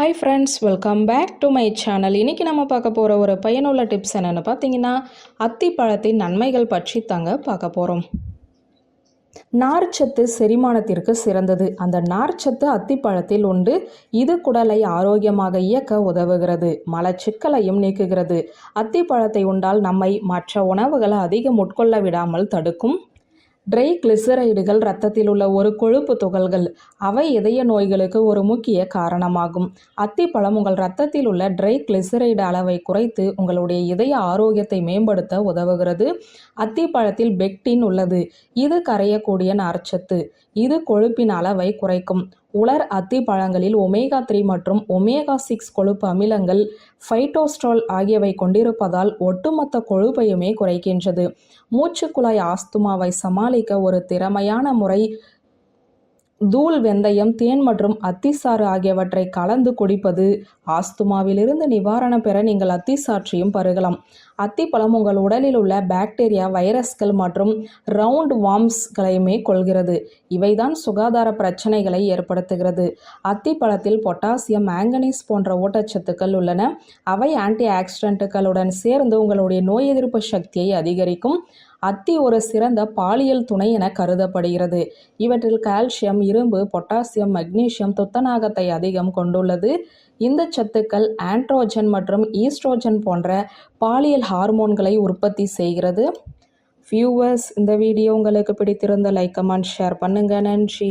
Hi friends welcome back to my channel இன்றைக்கி நம்ம பார்க்க போகிற ஒரு பயனுள்ள டிப்ஸ் என்னென்னு பார்த்தீங்கன்னா அத்திப்பழத்தின் நன்மைகள் பற்றி தாங்க பார்க்க போகிறோம் நார்ச்சத்து செரிமானத்திற்கு சிறந்தது. அந்த நார்ச்சத்து அத்திப்பழத்தில் உண்டு. இது குடலை ஆரோக்கியமாக இயக்க உதவுகிறது. மலச்சிக்கலையும் நீக்குகிறது. அத்திப்பழத்தை உண்டால் நம்மை மற்ற உணவுகளை அதிகம் உட்கொள்ள விடாமல் தடுக்கும் ட்ரை கிளிசரைடுகள் இரத்தத்தில் உள்ள ஒரு கொழுப்பு துகள்கள். அவை இதய நோய்களுக்கு ஒரு முக்கிய காரணமாகும். அத்திப்பழம் உங்கள் இரத்தத்தில் உள்ள ட்ரை கிளிசரைடு அளவை குறைத்து உங்களுடைய இதய ஆரோக்கியத்தை மேம்படுத்த உதவுகிறது. அத்திப்பழத்தில் பெக்டின் உள்ளது. இது கரையக்கூடிய நார்ச்சத்து. இது கொழுப்பின் அளவை குறைக்கும். உலர் அத்தி பழங்களில் ஒமேகா த்ரீ மற்றும் ஒமேகா சிக்ஸ் கொழுப்பு அமிலங்கள் ஃபைட்டோஸ்ட்ரால் ஆகியவை கொண்டிருப்பதால் ஒட்டுமொத்த கொழுப்பையுமே குறைக்கின்றது. மூச்சுக்குழாய் ஆஸ்துமாவை சமாளிக்க ஒரு திறமையான முறை தூள் வெந்தயம் தேன் மற்றும் அத்திசாறு ஆகியவற்றை கலந்து குடிப்பது ஆஸ்துமாவிலிருந்து நிவாரணம் பெற நீங்கள் அத்திசாற்றையும் பருகலாம். அத்திப்பழம் உங்கள் உடலில் உள்ள பாக்டீரியா வைரஸ்கள் மற்றும் ரவுண்ட் வார்ம்ஸ்களையுமே கொள்கிறது இவைதான் சுகாதார பிரச்சனைகளை ஏற்படுத்துகிறது. அத்திப்பழத்தில் பொட்டாசியம் மேங்கனீஸ் போன்ற ஊட்டச்சத்துக்கள் உள்ளன. அவை ஆன்டி ஆக்சிடென்ட்டுகளுடன் சேர்ந்து உங்களுடைய நோய் எதிர்ப்பு சக்தியை அதிகரிக்கும். அத்தி ஒரு சிறந்த பாலியல் துணை என கருதப்படுகிறது. இவற்றில் கால்சியம் இரும்பு பொட்டாசியம் மக்னீசியம் துத்தநாகத்தை அதிகம் கொண்டுள்ளது. இந்த சத்துக்கள் ஆண்ட்ரோஜன் மற்றும் ஈஸ்ட்ரோஜன் போன்ற பாலியல் ஹார்மோன்களை உற்பத்தி செய்கிறது. வியூவர்ஸ் இந்த வீடியோ உங்களுக்கு பிடித்திருந்த லைக் கமெண்ட் ஷேர் பண்ணுங்கள் நன்றி.